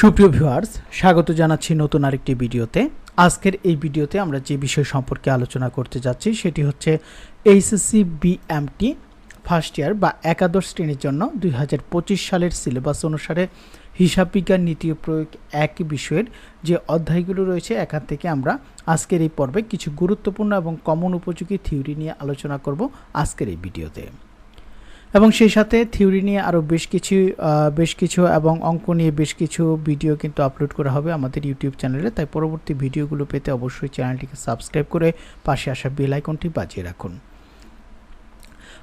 সুপ্রিয় ভিউয়ার্স স্বাগত জানাচ্ছি নতুন আরেকটি ভিডিওতে। আজকের এই ভিডিওতে আমরা যে বিষয় সম্পর্কে আলোচনা করতে যাচ্ছি, সেটি হচ্ছে এইচএসসি বিএমটি ফার্স্ট ইয়ার বা একাদশ শ্রেণির জন্য দুই হাজার পঁচিশ সালের সিলেবাস অনুসারে হিসাব বিজ্ঞান নীতি প্রয়োগ এক বিষয়ের যে অধ্যায়গুলো রয়েছে, এখান থেকে আমরা আজকের এই পর্বে কিছু গুরুত্বপূর্ণ এবং কমন উপযোগী থিওরি নিয়ে আলোচনা করব আজকের এই ভিডিওতে। এবং সেই সাথে থিওরি নিয়ে আরও বেশ কিছু বেশ কিছু এবং অঙ্ক নিয়ে বেশ কিছু ভিডিও কিন্তু আপলোড করা হবে আমাদের ইউটিউব চ্যানেলে তাই পরবর্তী ভিডিওগুলো পেতে অবশ্যই চ্যানেলটিকে সাবস্ক্রাইব করে পাশে আসা বেল আইকনটি বাজিয়ে রাখুন।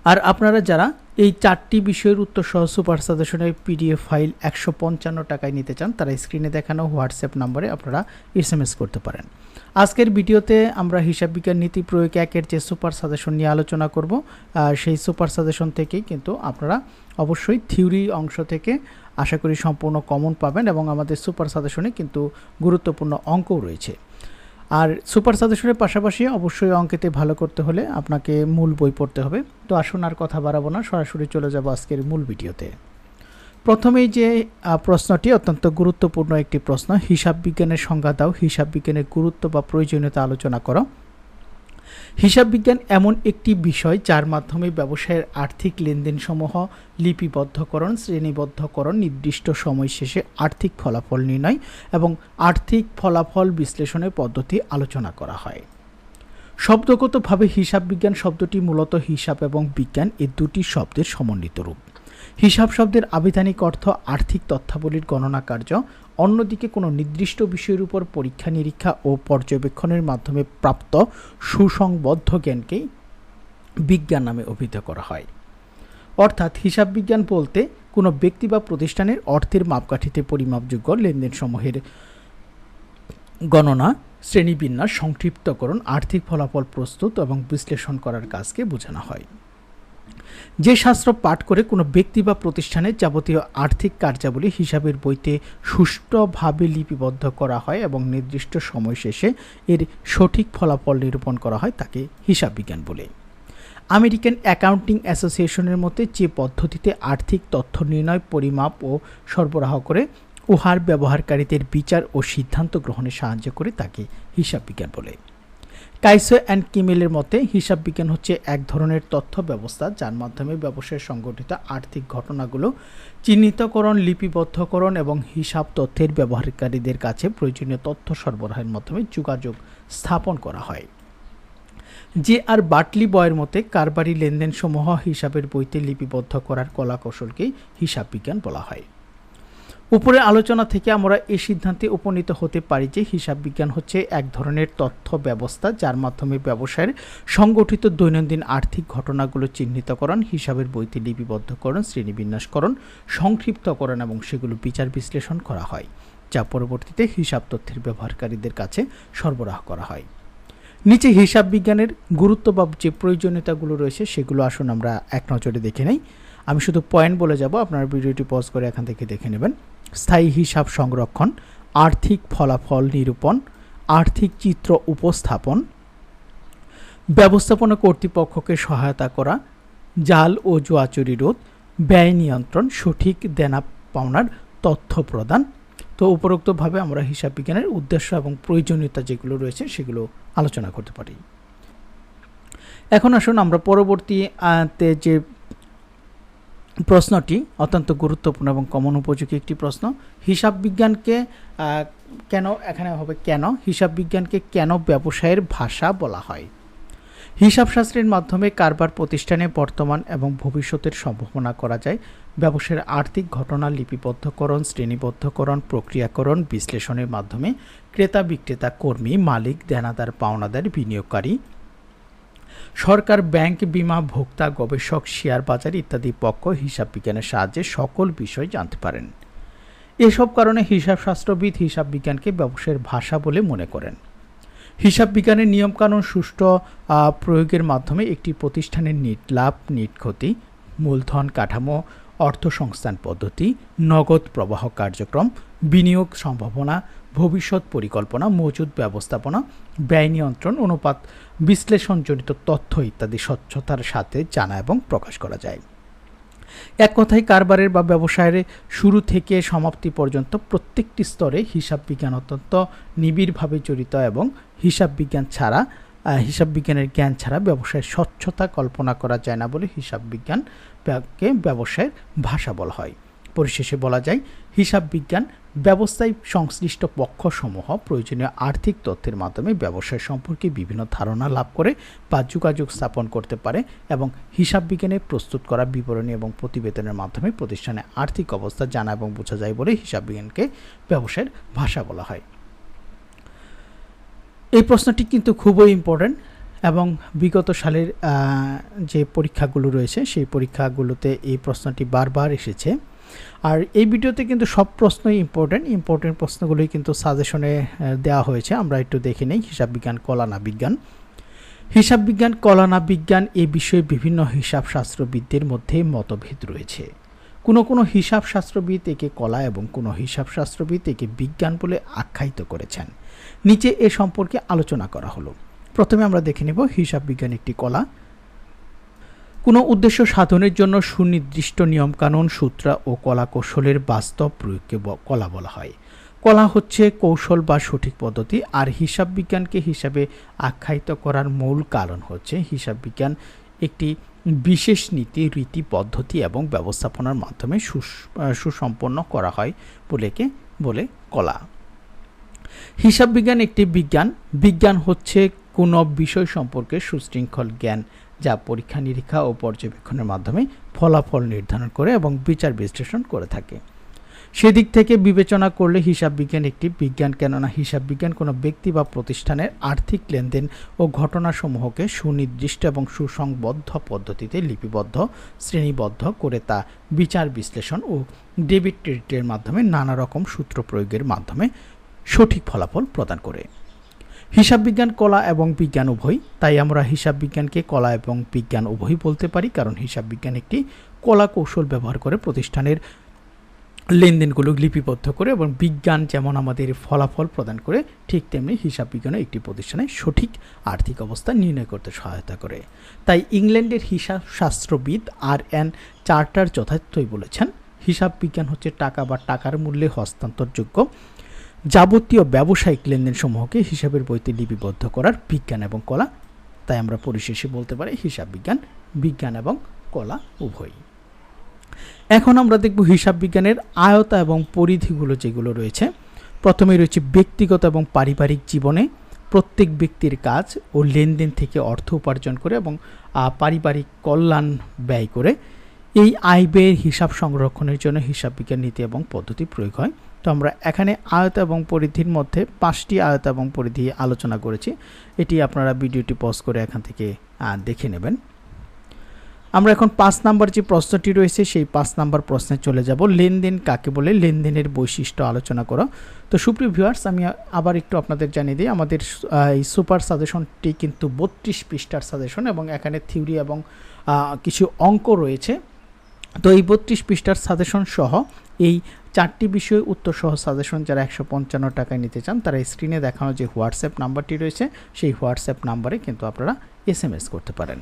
আর আপনারা যারা এই চারটি বিষয়ের উত্তর সহ সুপার সাজেশনের পিডিএফ ফাইল একশো পঞ্চান্ন টাকায় নিতে চান, তারা স্ক্রিনে দেখানো হোয়াটসঅ্যাপ নম্বরে আপনারা এসএমএস করতে পারেন। আজকের ভিডিওতে আমরা হিসাব বিজ্ঞান নীতি প্রয়োগ একের যে সুপার সাজেশন নিয়ে আলোচনা করব সেই সুপার সাজেশন থেকেই কিন্তু আপনারা অবশ্যই থিওরি অংশ থেকে আশা করি সম্পূর্ণ কমন পাবেন এবং আমাদের সুপার সাজেশনে কিন্তু গুরুত্বপূর্ণ অঙ্কও রয়েছে। আর সুপার সাজেশনের পাশাপাশি অবশ্যই অঙ্কেতে ভালো করতে হলে আপনাকে মূল বই পড়তে হবে। তো আসুন আর কথা বাড়াবো না, সরাসরি চলে যাব আজকের মূল ভিডিওতে। প্রথমেই যে প্রশ্নটি অত্যন্ত গুরুত্বপূর্ণ একটি প্রশ্ন, হিসাব বিজ্ঞানের সংজ্ঞা দাও, হিসাব বিজ্ঞানের গুরুত্ব বা প্রয়োজনীয়তা আলোচনা করো। হিসাব বিজ্ঞান এমন একটি বিষয় যার মাধ্যমে ব্যবসায়ের আর্থিক লেনদেনসমূহ লিপিবদ্ধকরণ, শ্রেণীবদ্ধকরণ, নির্দিষ্ট সময় শেষে আর্থিক ফলাফল নির্ণয় এবং আর্থিক ফলাফল বিশ্লেষণের পদ্ধতি আলোচনা করা হয়। শব্দগতভাবে হিসাব বিজ্ঞান শব্দটি মূলত হিসাব এবং বিজ্ঞান এই দুটি শব্দের সমন্বিত রূপ। হিসাব শব্দের আবিধানিক অর্থ আর্থিক তথ্যাবলীর গণনা কার্য অন্যদিকে কোনো নির্দিষ্ট বিষয়ের উপর পরীক্ষা নিরীক্ষা ও পর্যবেক্ষণের মাধ্যমে প্রাপ্ত সুসংবদ্ধ জ্ঞানকেই বিজ্ঞান নামে অভিহিত করা হয়। অর্থাৎ হিসাব বিজ্ঞান বলতে কোনো ব্যক্তি বা প্রতিষ্ঠানের অর্থের মাপকাঠিতে পরিমাপযোগ্য লেনদেন সমূহের গণনা, শ্রেণীবিন্যাস, সংক্ষিপ্তকরণ, আর্থিক ফলাফল প্রস্তুত এবং বিশ্লেষণ করার কাজকে বোঝানো হয়। যে শাস্ত্র পাঠ করে কোনো ব্যক্তি বা প্রতিষ্ঠানের যাবতীয় আর্থিক কার্যাবলী হিসাবের বইতে সুষ্ঠুভাবে লিপিবদ্ধ করা হয় এবং নির্দিষ্ট সময় শেষে এর সঠিক ফলাফল নিরূপণ করা হয় তাকে হিসাব বিজ্ঞান বলে। আমেরিকান অ্যাকাউন্টিং অ্যাসোসিয়েশনের মতে যে পদ্ধতিতে আর্থিক তথ্য নির্ণয়, পরিমাপ ও সরবরাহ করে, উহার ব্যবহারকারীদের বিচার ও সিদ্ধান্ত গ্রহণে সাহায্য করে তাকে হিসাব বিজ্ঞান বলে। কাইসো অ্যান্ড কিমেলের মতে, হিসাব বিজ্ঞান হচ্ছে এক ধরনের তথ্য ব্যবস্থা যার মাধ্যমে ব্যবসায় সংগঠিত আর্থিক ঘটনাগুলো, চিহ্নিতকরণ, লিপিবদ্ধকরণ এবং হিসাব তথ্যের ব্যবহারকারীদের কাছে প্রয়োজনীয় তথ্য সরবরাহের মাধ্যমে যোগাযোগ স্থাপন করা হয়। যে আর বাটলি বয়ের মতে, কারবারি লেনদেন সমূহ হিসাবের বইতে লিপিবদ্ধ করার কলা কৌশলকেই হিসাব বিজ্ঞান বলা হয়। উপরে আলোচনা থেকে আমরা এই সিদ্ধান্তে উপনীত হতে পারি যে হিসাব বিজ্ঞান হচ্ছে এক ধরনের তথ্য ব্যবস্থা যার মাধ্যমে ব্যবসায়ের সংগঠিত দৈনন্দিন আর্থিক ঘটনাগুলো চিহ্নিতকরণ, হিসাবের বইতে লিপিবদ্ধকরণ, শ্রেণীবিন্যাসকরণ, সংক্ষিপ্তকরণ এবং সেগুলো বিচার বিশ্লেষণ করা হয়, যা পরবর্তীতে হিসাব তথ্যের ব্যবহারকারীদের কাছে সরবরাহ করা হয়। নিচে হিসাব বিজ্ঞানের গুরুত্ব বা যে প্রয়োজনীয়তাগুলো রয়েছে সেগুলো আসুন আমরা এক নজরে দেখে নেই। আমি শুধু পয়েন্ট বলে যাব, আপনার ভিডিওটি পজ করে এখান থেকে দেখে নেবেন। স্থায়ী হিসাব সংরক্ষণ, আর্থিক ফলাফল নিরূপণ, আর্থিক চিত্র উপস্থাপন, ব্যবস্থাপনা কর্তৃপক্ষকে সহায়তা করা, জাল ও জোয়াচুরি রোধ, ব্যয় নিয়ন্ত্রণ, সঠিক দেনা পাওনার তথ্য প্রদান। তো উপরোক্তভাবে আমরা হিসাব বিজ্ঞানের উদ্দেশ্য এবং প্রয়োজনীয়তা যেগুলো রয়েছে সেগুলো আলোচনা করতে পারি। এখন আসুন আমরা পরবর্তী তে যে প্রশ্নটি অত্যন্ত গুরুত্বপূর্ণ এবং কমন উপযোগী একটি প্রশ্ন। হিসাব বিজ্ঞানকে কেন, এখানে হবে কেন? হিসাব বিজ্ঞানকে কেন ব্যবসায়ের ভাষা বলা হয়? হিসাব শাস্ত্রের মাধ্যমে কারবার প্রতিষ্ঠানে বর্তমান এবং ভবিষ্যতের সম্ভাবনা করা যায়। ব্যবসায়ের আর্থিক ঘটনা, লিপিবদ্ধকরণ, শ্রেণীবদ্ধকরণ, প্রক্রিয়াকরণ, বিশ্লেষণের মাধ্যমে ক্রেতা বিক্রেতা কর্মী, মালিক, দেনাদার, পাওনাদার, বিনিয়োগকারী সরকার, ব্যাংক বিমা ভোক্তা, গবেষক, শেয়ার বাজার ইত্যাদি পক্ষ হিসাব বিজ্ঞানের সাহায্যে সকল বিষয় জানতে পারেন। এসব কারণে হিসাবশাস্ত্রবিদ হিসাব বিজ্ঞানকে ব্যবসায়ের ভাষা বলে মনে করেন। হিসাব বিজ্ঞানের নিয়মকানুন সুষ্ঠু প্রয়োগের মাধ্যমে একটি প্রতিষ্ঠানের নিট লাভ, নিট ক্ষতি, মূলধন কাঠামো অর্থ সংস্থান পদ্ধতি, নগদ প্রবাহ কার্যক্রম, বিনিয়োগ সম্ভাবনা ভবিষ্যৎ পরিকল্পনা, মজুদ ব্যবস্থাপনা, ব্যয় নিয়ন্ত্রণ, অনুপাত বিশ্লেষণজনিত তথ্য ইত্যাদি স্বচ্ছতার সাথে জানা এবং প্রকাশ করা যায়। এক কথায় কারবারের বা ব্যবসায়ের শুরু থেকে সমাপ্তি পর্যন্ত প্রত্যেকটি স্তরে হিসাব বিজ্ঞান অত্যন্ত নিবিড়ভাবে জড়িত এবং হিসাব বিজ্ঞান ছাড়া হিসাব বিজ্ঞানের জ্ঞান ছাড়া ব্যবসায়ের স্বচ্ছতা কল্পনা করা যায় না বলে হিসাব বিজ্ঞানকে ব্যবসায়ের ভাষা বলা হয়। পরিশেষে বলা যায়, হিসাব বিজ্ঞান ব্যবসায় সংশ্লিষ্ট পক্ষসমূহ প্রয়োজনীয় আর্থিক তথ্যের মাধ্যমে ব্যবসায় সম্পর্কে বিভিন্ন ধারণা লাভ করে বা যোগাযোগ স্থাপন করতে পারে এবং হিসাব বিজ্ঞানে প্রস্তুত করা বিবরণী এবং প্রতিবেদনের মাধ্যমে প্রতিষ্ঠানের আর্থিক অবস্থা জানা এবং বোঝা যায় বলে হিসাব বিজ্ঞানকে ব্যবসায়ের ভাষা বলা হয়। এই প্রশ্নটি কিন্তু খুবই ইম্পর্ট্যান্ট এবং বিগত সালের যে পরীক্ষাগুলো রয়েছে, সেই পরীক্ষাগুলোতে এই প্রশ্নটি বারবার এসেছে। আর এই ভিডিওতে কিন্তু সব প্রশ্নই ইম্পর্ট্যান্ট ইম্পর্ট্যান্ট প্রশ্নগুলোই কিন্তু সাজেশনে দেওয়া হয়েছে। আমরা একটু দেখে নেই, হিসাব বিজ্ঞান, কলা না বিজ্ঞান। হিসাব বিজ্ঞান, কলা না বিজ্ঞান এই বিষয়ে বিভিন্ন হিসাব শাস্ত্রবিদদের মধ্যে মতভেদ রয়েছে। কোনো কোনো হিসাব শাস্ত্রবিদ একে কলা এবং কোনো হিসাব শাস্ত্রবিদ একে বিজ্ঞান বলে আখ্যায়িত করেছেন। নিচে এ সম্পর্কে আলোচনা করা হলো। প্রথমে আমরা দেখে নেব হিসাব বিজ্ঞান একটি কলা। কোনো উদ্দেশ্য সাধনের জন্য সুনির্দিষ্ট নিয়মকানুন, সূত্র ও কলা কৌশলের বাস্তব প্রয়োগকে কলা বলা হয়। কলা হচ্ছে কৌশল বা সঠিক পদ্ধতি, আর হিসাব বিজ্ঞানকে হিসাবে আখ্যায়িত করার মূল কারণ হচ্ছে হিসাব বিজ্ঞান একটি বিশেষ নীতি, রীতি, পদ্ধতি এবং ব্যবস্থাপনার মাধ্যমে সুস- সুসম্পন্ন করা হয় বলেকে বলে কলা। হিসাব বিজ্ঞান একটি বিজ্ঞান। বিজ্ঞান হচ্ছে কোনো বিষয় সম্পর্কে সুশৃঙ্খল জ্ঞান যা পরীক্ষা নিরীক্ষা ও পর্যবেক্ষণের মাধ্যমে ফলাফল নির্ধারণ করে এবং বিচার বিশ্লেষণ করে থাকে। সেদিক থেকে বিবেচনা করলে হিসাব বিজ্ঞান একটি বিজ্ঞান, কেননা হিসাব বিজ্ঞান কোনো ব্যক্তি বা প্রতিষ্ঠানের আর্থিক লেনদেন ও ঘটনাসমূহকে সুনির্দিষ্ট এবং সুসংবদ্ধ পদ্ধতিতে লিপিবদ্ধ, শ্রেণীবদ্ধ করে তা বিচার বিশ্লেষণ ও ডেবিট ক্রেডিটের মাধ্যমে নানা রকম সূত্র প্রয়োগের মাধ্যমে সঠিক ফলাফল প্রদান করে। হিসাব বিজ্ঞান কলা এবং বিজ্ঞান উভয়। তাই আমরা হিসাব বিজ্ঞানকে কলা এবং বিজ্ঞান উভয় বলতে পারি, কারণ হিসাব বিজ্ঞান একটি কলা কৌশল ব্যবহার করে প্রতিষ্ঠানের লেনদেনগুলো লিপিবদ্ধ করে এবং বিজ্ঞান যেমন আমাদের ফলাফল প্রদান করে, ঠিক তেমনি হিসাব বিজ্ঞানও একটি প্রতিষ্ঠানের সঠিক আর্থিক অবস্থা নির্ণয় করতে সহায়তা করে। তাই ইংল্যান্ডের হিসাব শাস্ত্রবিদ আর এন চার্টার যথার্থই বলেছেন হিসাব বিজ্ঞান হচ্ছে টাকা বা টাকার মূল্যে হস্তান্তরযোগ্য যাবতীয় ব্যবসায়িক লেনদেনসমূহকে হিসাবের বইতে লিপিবদ্ধ করার বিজ্ঞান এবং কলা। তাই আমরা পরিশেষে বলতে পারি হিসাব বিজ্ঞান বিজ্ঞান এবং কলা উভয়ই। এখন আমরা দেখব হিসাব বিজ্ঞানের আয়তা এবং পরিধিগুলো যেগুলো রয়েছে। প্রথমে রয়েছে ব্যক্তিগত এবং পারিবারিক জীবনে প্রত্যেক ব্যক্তির কাজ ও লেনদেন থেকে অর্থ উপার্জন করে এবং পারিবারিক কল্যাণ ব্যয় করে। এই আয় ব্যয়ের হিসাব সংরক্ষণের জন্য হিসাব বিজ্ঞান নীতি এবং পদ্ধতি প্রয়োগ হয়। তো আমরা এখানে আয়ত এবং পরিধির মধ্যে পাঁচটি আয়ত এবং পরিধি আলোচনা করেছি। এটি আপনারা ভিডিওটি পজ করে এখান থেকে দেখে নেবেন। আমরা এখন পাঁচ নাম্বার যে প্রশ্নটি রয়েছে, সেই পাঁচ নাম্বার প্রশ্নে চলে যাব। লেনদেন কাকে বলে? লেনদেনের বৈশিষ্ট্য আলোচনা করা। তো সুপ্রিয় ভিউয়ার্স আমি আবার একটু আপনাদের জানিয়ে দিই, আমাদের এই সুপার সাজেশনটি কিন্তু বত্রিশ পৃষ্ঠার সাজেশন এবং এখানে থিওরি এবং কিছু অঙ্ক রয়েছে। তো এই বত্রিশ পৃষ্ঠার সাজেশন সহ এই চারটি বিষয়ে উত্তর সহ সাজেশন যারা একশো পঞ্চান্ন টাকায় নিতে চান, তারা স্ক্রিনে দেখানো যে হোয়াটসঅ্যাপ নাম্বারটি রয়েছে, সেই হোয়াটসঅ্যাপ নাম্বারে কিন্তু আপনারা এস করতে পারেন।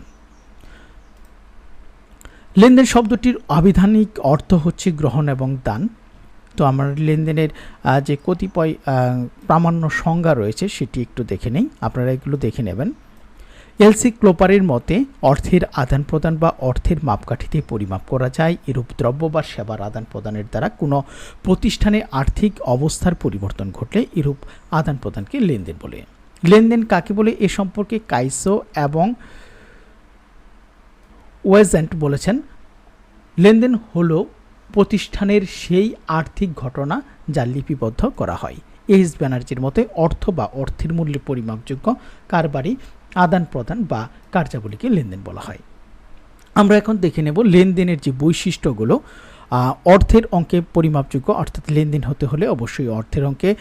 লেনদেন শব্দটির আবিধানিক অর্থ হচ্ছে গ্রহণ এবং দান। তো আমার লেনদেনের যে কতিপয় প্রামাণ্য সংজ্ঞা রয়েছে, সেটি একটু দেখে নেই। আপনারা এগুলো দেখে নেবেন। এলসি ক্লোপারের মতে, অর্থের আদান প্রদান বা অর্থের মাপকাঠিতে পরিমাপ করা যায়। এরূপ দ্রব্য বা সেবার আদান প্রদানের দ্বারা কোনো প্রতিষ্ঠানে আর্থিক অবস্থার পরিবর্তন ঘটলে এরূপ আদান প্রদানকে লেনদেন বলে। লেনদেন কাকে বলে? এ সম্পর্কে কাইসো এবং ওয়েজেন্ট বলেছেন, লেনদেন হলো প্রতিষ্ঠানের সেই আর্থিক ঘটনা যা লিপিবদ্ধ করা হয়। এইচ ব্যানার্জির মতে, অর্থ বা অর্থের মূল্যে পরিমাপযোগ্য কারবারি আদান প্রদান বা কার্যাবলীকে লেনদেন বলা হয়। আমরা এখন দেখে নেব লেনদেনের যে বৈশিষ্ট্যগুলো অর্থের অঙ্কে পরিমাপযোগ্য, অর্থাৎ লেনদেন হতে হলে অবশ্যই অর্থের অঙ্কে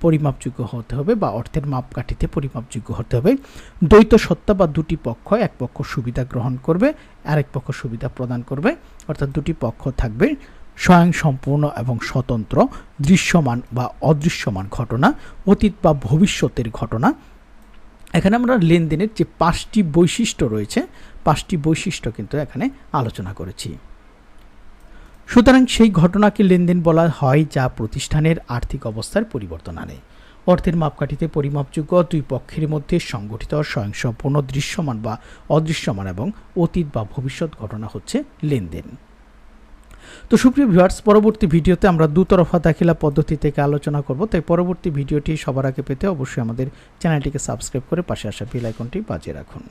পরিমাপযোগ্য হতে হবে বা অর্থের মাপকাঠিতে পরিমাপযোগ্য হতে হবে। দ্বৈত সত্তা বা দুটি পক্ষ, এক পক্ষ সুবিধা গ্রহণ করবে, আরেক পক্ষ সুবিধা প্রদান করবে, অর্থাৎ দুটি পক্ষ থাকবে। স্বয়ং সম্পূর্ণ এবং স্বতন্ত্র, দৃশ্যমান বা অদৃশ্যমান ঘটনা, অতীত বা ভবিষ্যতের ঘটনা এখানে আমরা লেনদেনের যে পাঁচটি বৈশিষ্ট্য রয়েছে, পাঁচটি বৈশিষ্ট্য কিন্তু এখানে আলোচনা করেছি। সুতরাং সেই ঘটনাকে লেনদেন বলা হয় যা প্রতিষ্ঠানের আর্থিক অবস্থার পরিবর্তন আনে। অর্থের মাপকাঠিতে পরিমাপযোগ্য, দুই পক্ষের মধ্যে সংগঠিত স্বয়ংসম্পূর্ণ দৃশ্যমান বা অদৃশ্যমান এবং অতীত বা ভবিষ্যৎ ঘটনা হচ্ছে লেনদেন। তো সুপ্রিয় ভিউয়ার্স, পরবর্তী ভিডিওতে আমরা দুতরফা দাখিলা পদ্ধতি থেকে আলোচনা করব। তাই পরবর্তী ভিডিওটি সবার আগে পেতে অবশ্যই আমাদের চ্যানেলটিকে সাবস্ক্রাইব করে পাশে আসা বেল আইকনটি বাজিয়ে রাখুন।